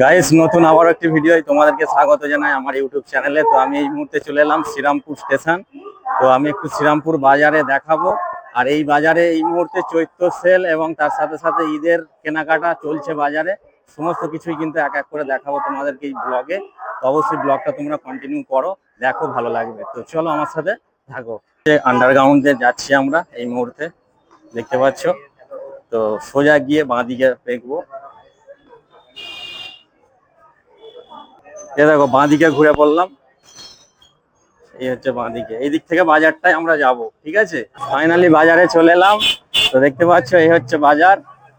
Guys নতুন আবার একটি ভিডিও তোমাদেরকে স্বাগত জানাই আমার ইউটিউব চ্যানেলে তো আমি এই মুহূর্তে চলে এলাম শ্রীরামপুর স্টেশন তো আমি একটু শ্রীরামপুর বাজারে দেখাবো। আর এই বাজারে এই মুহূর্তে চৈত্র সেল এবং তার সাথে সাথে ঈদের কেনাকাটা চলছে বাজারে। সমস্ত কিছুই কিন্তু এক এক করে দেখাবো তোমাদেরকে এই ব্লগে তো অবশ্যই ব্লগটা তোমরা কন্টিনিউ করো, দেখো, ভালো লাগবে। তো চলো আমার সাথে থাকো। আন্ডারগ্রাউন্ডে যাচ্ছি আমরা এই মুহূর্তে, দেখতে পাচ্ছ? তো সোজা গিয়ে বাঁদিকে দেখব। এ দেখো বাঁদিকে ঘুরে পড়লাম। এই হচ্ছে বাঁদিকে। এই দিক থেকে বাজারটাই আমরা যাব, ঠিক আছে? ফাইনালি বাজারে চলে এলাম। তো দেখতে পাচ্ছ, এই হচ্ছে বাজার,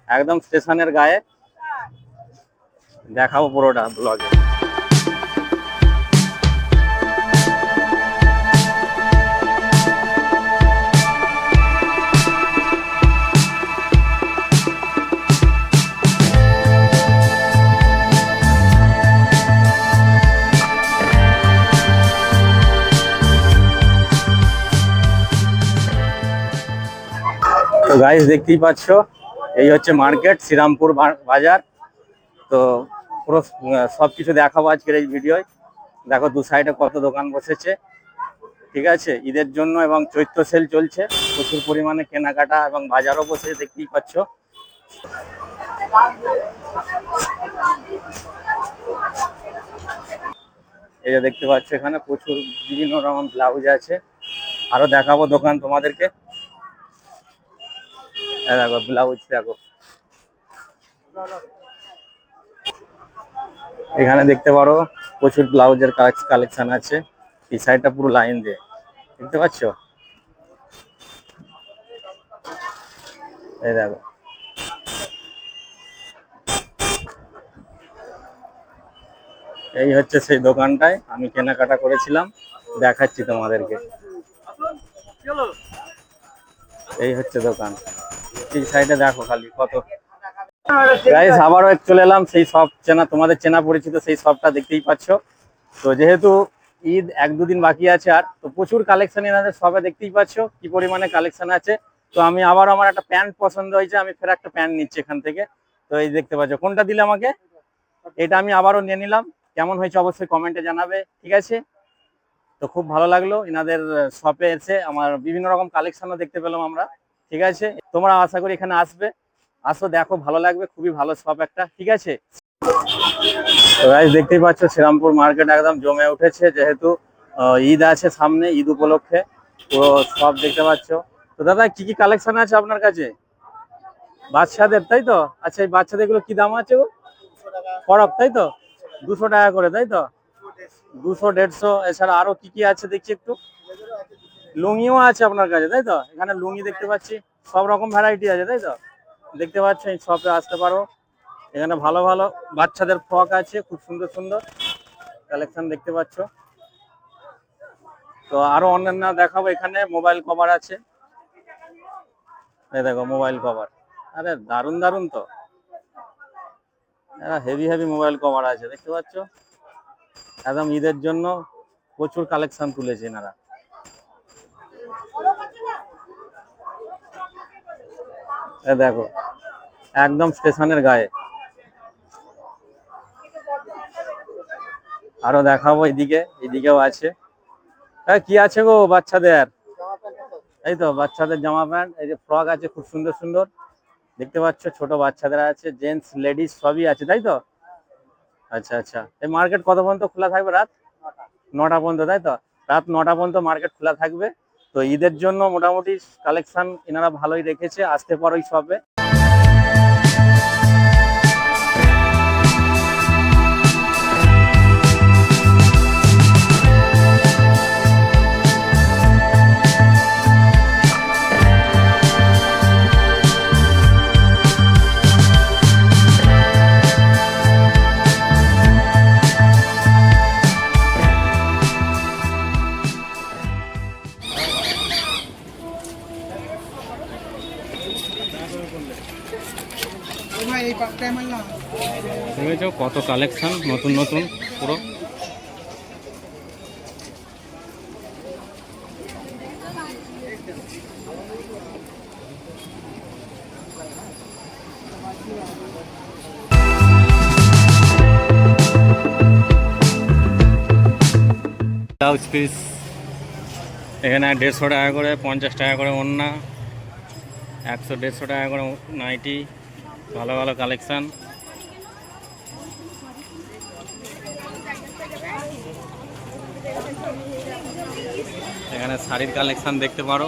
একদম স্টেশনের গায়ে। দেখাবো পুরোটা ব্লগে গাইস দেখতেই পাচ্ছ এই হচ্ছে মার্কেট শ্রীরামপুর বাজার। তো পুরো আহ, সবকিছু দেখাবো আজকের এই ভিডিওয়। দেখো দু সাইডে কত দোকান বসেছে। ঠিক আছে? ঈদের জন্য এবং চৈত্র সেল চলছে। প্রচুর পরিমাণে কেনাকাটা এবং বাজারও বসে দেখতেই পাচ্ছ। এই যে দেখতে পাচ্ছ এখানে প্রচুর বিভিন্ন রকম ব্লাউজ আছে। আরও দেখাবো দোকান তোমাদেরকে। দেখো ব্লাউজ দেখো এখানে দেখতে পারো, প্রচুর ব্লাউজের কালেকশন আছে। এই সাইডটা পুরো লাইন দিয়ে। দেখতে পাচ্ছ? এই দেখো। এই হচ্ছে সেই দোকানটায় আমি কেনাকাটা করেছিলাম। দেখাচ্ছি তোমাদেরকে। এই হচ্ছে দোকান। এই সাইডে দেখো কত। গাইস আবারও চলে এলাম, সেই সব চেনা, তোমাদের চেনা পরিচিত সেই সবটা দেখতেই পাচ্ছ। তো যেহেতু ঈদ এক দুদিন বাকি আছে আর, তো প্রচুর কালেকশন এনাদের সবে দেখতেই পাচ্ছ, কি পরিমাণে কালেকশন আছে। তো আমি আবার আমার একটা প্যান্ট পছন্দ হয়েছে, আমি ফের একটা প্যান্ট নিচ্ছি এখান থেকে। তো এই দেখতে পাচ্ছ, কোনটা দিলে আমাকে? এটা আমি আবারও নিয়ে নিলাম। কেমন হয়েছে অবশ্যই কমেন্টে জানাবে, ঠিক আছে? তো খুব ভালো লাগল, এনাদের শপে এসে আমার বিভিন্ন রকম কালেকশনও দেখতে পেলাম আমরা। ঠিক আছে? তোমরা আশা করি এখানে আসবে। আসো, দেখো, ভালো লাগবে, খুবই ভালো শপ একটা, ঠিক আছে? তো দেখতেই পাচ্ছ, শ্রীরামপুর মার্কেট একদম জমে উঠেছে, যেহেতু ঈদ আছে সামনে, ঈদ উপলক্ষে, পুরো সব দেখতে পাচ্ছ। তো দাদা, কি কি কালেকশন আছে আপনার কাছে? বাচ্চাদের, তাই তো? আচ্ছা এই বাচ্চাদেরগুলো কি দাম আছে ফরক, তাই তো? দুশো টাকা করে, তাই তো? দুশো, দেড়শো, এছাড়া আরও কি কি আছে, দেখছি একটু। লুঙ্গিও আছে আপনার কাছে তাই তো? এখানে লুঙ্গি দেখতে পাচ্ছি সব রকম ভ্যারাইটি আছে তাই তো? দেখতে পাচ্ছ এই শপে আসতে পারো। এখানে ভালো ভালো বাচ্চাদের ফ্রক আছে খুব সুন্দর সুন্দর কালেকশন দেখতে পাচ্ছ। তো আরও অন্যান্য দেখাবো এখানে মোবাইল কভার আছে। এই দেখো মোবাইল কভার আরে দারুণ দারুণ তো। হেভি হেভি মোবাইল কভার আছে দেখতে পাচ্ছ? একদম ঈদের জন্য প্রচুর কালেকশন তুলেছে এনারা এ দেখো, একদম স্টেশনের গায়ে। আরও দেখাবো এদিকে, এদিকেও আছে। কি আছে গো বাচ্চাদের? এই তো, বাচ্চাদের জামা প্যান্ট, এই যে ফ্রক আছে, খুব সুন্দর সুন্দর। দেখতে পাচ্ছ, ছোট বাচ্চাদের আছে, জেন্টস, লেডিস, সবই আছে, তাই তো? আচ্ছা আচ্ছা। এই মার্কেট কত পর্যন্ত খোলা থাকবে রাত? নটা পর্যন্ত, তাই তো? রাত নটা পর্যন্ত মার্কেট খোলা থাকবে। তো ঈদের জন্য মোটামুটি কালেকশন এনারা ভালোই রেখেছে আসতে পারো এই শপে কত কালেকশান নতুন নতুন, পুরো। ব্লাউজ পিস এখানে দেড়শো টাকা করে, পঞ্চাশ টাকা করে অন্য একশো দেড়শো টাকা করে নাইটি ভালো ভালো কালেকশান এখানে শাড়ির কালেকশান দেখতে পারো।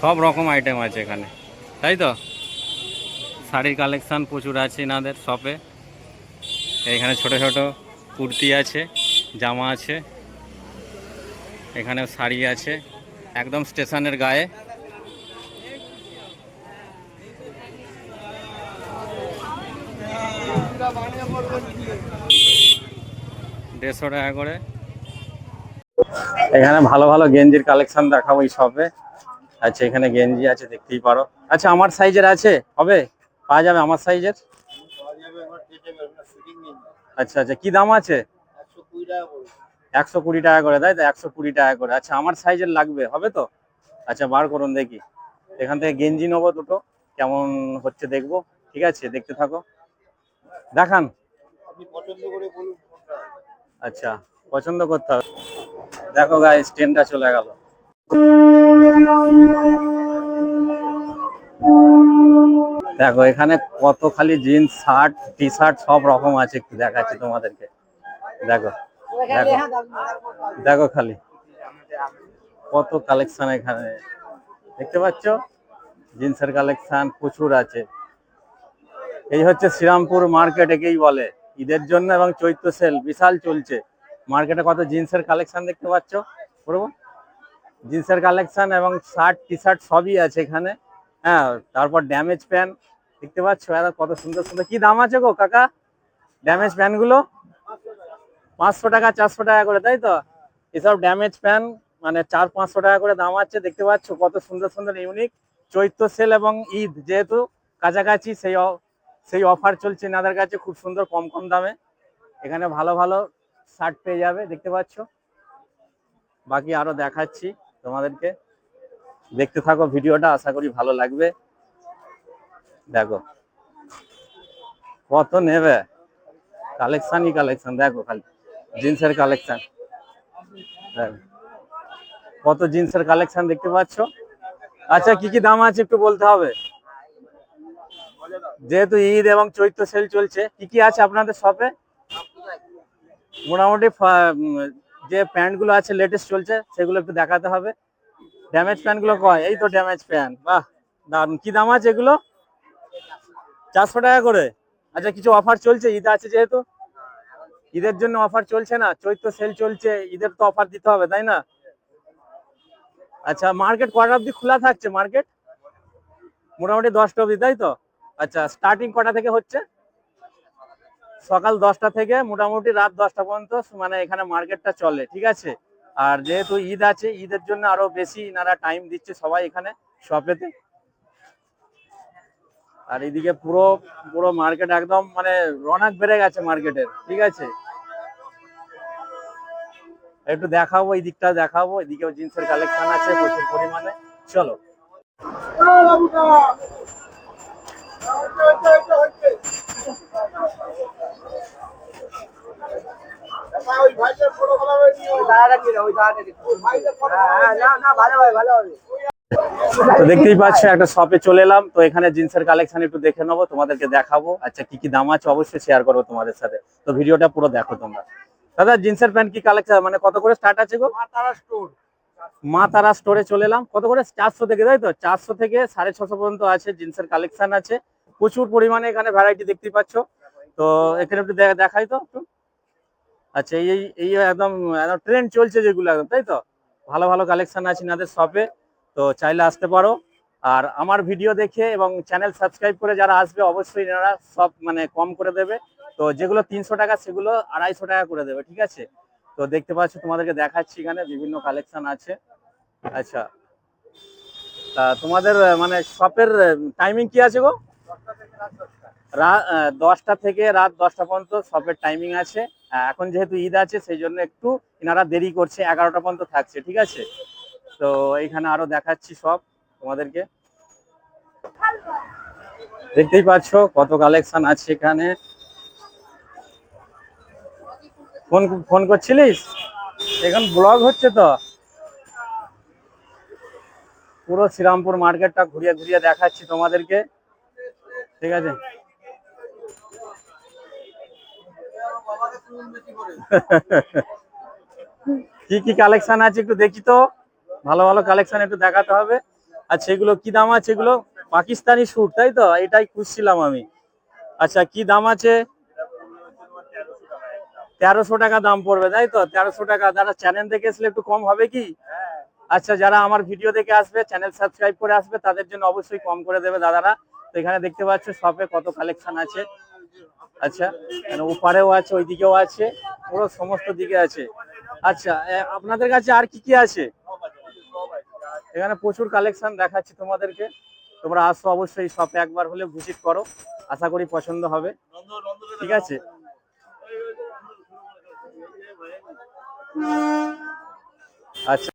সব রকম আইটেম আছে এখানে। তাই তো? শাড়ির কালেকশান প্রচুর আছে এনাদের শপে এখানে ছোট ছোট কুর্তি আছে, জামা আছে। এখানেও শাড়ি আছে। একদম স্টেশনের গায়ে। দেড়শো টাকা করে। এখানে ভালো ভালো গেঞ্জির কালেকশন দেখাবো এই শপে আচ্ছা এখানে গেঞ্জি আছে, দেখতেই পারো। আচ্ছা আমার সাইজের আছে? হবে? পাওয়া যাবে আমার সাইজের আচ্ছা আচ্ছা কি দাম আছে? একশো কুড়ি টাকা করে, তাই তো? একশো কুড়ি টাকা করে। আচ্ছা আমার সাইজের লাগবে, হবে তো? আচ্ছা বার করুন দেখি। এখান থেকে গেঞ্জি নেব দুটো। কেমন হচ্ছে দেখব। ঠিক আছে, দেখতে থাকো। দেখান। আচ্ছা পছন্দ করতে হবে। দেখো গাইস ট্রেনটা চলে গেল। দেখো, এখানে কত খালি জিন্স শার্ট টি শার্ট সব রকম আছে একটু দেখাচ্ছি তোমাদেরকে। দেখো দেখো দেখো খালি। কত কালেকশন এখানে। দেখতে পাচ্ছ? জিন্সের কালেকশন প্রচুর আছে। এই হচ্ছে শ্রীরামপুর মার্কেট একেই বলে। ঈদের জন্য এবং চৈত্র সেল, বিশাল চলছে। মার্কেটে কত জিন্সের কালেকশন দেখতে পাচ্ছ? পুরো জিন্সের কালেকশন এবং শার্ট টি শার্ট সবই আছে এখানে। হ্যাঁ তারপর ড্যামেজ প্যান্ট দেখতে পাচ্ছ? কত সুন্দর সুন্দর। কি দাম আছে গো কাকা? ড্যামেজ প্যান্টগুলো পাঁচশো টাকা, চারশো টাকা করে, তাই তো? এসব ড্যামেজ প্যান্ট মানে চার, পাঁচশো টাকা করে দাম আছে। দেখতে পাচ্ছ কত সুন্দর সুন্দর ইউনিক চৈত্র সেল এবং ঈদ। যেহেতু কাছাকাছি, সেই সেই অফার চলছে এনাদের কাছে, খুব সুন্দর, কম কম দামে। এখানে ভালো ভালো শার্ট পেয়ে যাবে, দেখতে পাচ্ছ? বাকি আরও দেখাচ্ছি তোমাদেরকে। দেখতে থাকো ভিডিওটা, আশা করি ভালো লাগবে। দেখো। কত নেবে? কালেকশনই কালেকশন দেখো খালি। জিন্সের কালেকশন কত জিন্সের কালেকশন দেখতে পাচ্ছ? আচ্ছা কি কি দাম আছে একটু বলতে হবে? যেহেতু ঈদ এবং চৈত্র সেল চলছে, কি কি আছে আপনাদের শপে মোটামুটি যে প্যান্টগুলো আছে লেটেস্ট চলছে, সেগুলো একটু দেখাতে হবে। ড্যামেজ প্যান্টগুলো কয়? এই তো ড্যামেজ প্যান্ট, বাহ দারুণ কি দাম আছে এগুলো? চারশো টাকা করে। আচ্ছা কিছু অফার চলছে? ঈদ আছে যেহেতু। ঈদের জন্য অফার চলছে না, চৈত্র সেল চলছে, ঈদের তো অফার দিতে হবে, তাই না? আচ্ছা মার্কেট কটা অবধি খোলা থাকছে মার্কেট মোটামুটি দশটা অবধি, তাই তো? আচ্ছা স্টার্টিং কটা থেকে হচ্ছে? সকাল দশটা থেকে মোটামুটি রাত দশটা পর্যন্ত মানে এখানে মার্কেটটা চলে, ঠিক আছে? আর যেহেতু ঈদ আছে, ঈদের জন্য আরও বেশি এনারা টাইম দিচ্ছে সবাই এখানে শপেতে আর এদিকে পুরো পুরো মার্কেট একদম মানে রনাক বেড়ে গেছে মার্কেটের ঠিক আছে? একটু দেখাবো, এই দিকটা দেখাবো, এদিকেও জিন্সের কালেকশন আছে প্রচুর পরিমাণে। চলো। দেখতেই পাচ্ছ একটা শপে চলে এলাম। তো এখানে জিন্সের কালেকশন একটু দেখে নেব, তোমাদেরকে দেখাবো। আচ্ছা কি কি দাম আছে অবশ্যই শেয়ার করব তোমাদের সাথে। তো ভিডিওটা পুরো দেখো তোমরা। দাদা, জিন্সের প্যান্ট কি কালেকশন মানে কত করে স্টার্ট আছে গো? মা তারা স্টোরে চলে এলাম। কত করে? চারশো থেকে, তাই তো? চারশো থেকে সাড়ে ছশো পর্যন্ত আছে, জিন্সের কালেকশন আছে। প্রচুর পরিমাণে এখানে ভ্যারাইটি দেখতে পাচ্ছ। তো এখানে একটু দেখাই তো একটু। আচ্ছা এই এই- একদম একদম ট্রেন্ড চলছে যেগুলো একদম, তাই তো? ভালো ভালো কালেকশন আছে এনাদের শপে তো চাইলে আসতে পারো। আর আমার ভিডিও দেখে এবং চ্যানেল সাবস্ক্রাইব করে যারা আসবে, অবশ্যই এনারা সব মানে কম করে দেবে। তো যেগুলো তিনশো টাকা, সেগুলো আড়াইশো টাকা করে দেবে, ঠিক আছে? তো দেখতে পাচ্ছ, তোমাদেরকে দেখাচ্ছি এখানে বিভিন্ন কালেকশন আছে। আচ্ছা। তা তোমাদের মানে শপের টাইমিং কি আছে গো? দশটা থেকে রাত দশটা পর্যন্ত শপের টাইমিং আছে। এখন যেহেতু ঈদ আছে সেই জন্য একটু এনারা দেরি করছে, এগারোটা পর্যন্ত থাকছে, ঠিক আছে? তো এইখানে আরও দেখাচ্ছি সব তোমাদেরকে। দেখতেই পাচ্ছ কত কালেকশন আছে এখানে। ফোন ফোন করছিলিস? এখন ব্লগ হচ্ছে তো। পুরো শ্রীরামপুর মার্কেটটা ঘুরিয়ে ঘুরিয়ে দেখাচ্ছি তোমাদেরকে। ঠিক আছে? কি কি কালেকশন আছে একটু দেখি তো? ভালো ভালো কালেকশন একটু দেখাতে হবে। আর সেগুলো কি দাম আছে এগুলো? পাকিস্তানি স্যুট তাই তো? এটাই খুঁজছিলাম আমি। আচ্ছা কি দাম আছে? তেরোশো টাকা দাম পড়বে, তাই তো? তেরোশো টাকা। যারা চ্যানেল দেখে আসলে একটু কম হবে কি? আচ্ছা যারা আমার ভিডিও দেখে আসবে চ্যানেল সাবস্ক্রাইব করে আসবে, তাদের জন্য অবশ্যই কম করে দেবে দাদারা। তো এখানে দেখতে পাচ্ছ শপে কত কালেকশন আছে। আচ্ছা ওপারেও আছে, ওইদিকেও আছে, পুরো সমস্ত দিকে আছে। আচ্ছা আপনাদের কাছে আর কি কি আছে? এখানে প্রচুর কালেকশন দেখাচ্ছি তোমাদেরকে। তোমরা আসো অবশ্যই শপে একবার হলে ভিজিট করো, আশা করি পছন্দ হবে। ঠিক আছে? আচ্ছা।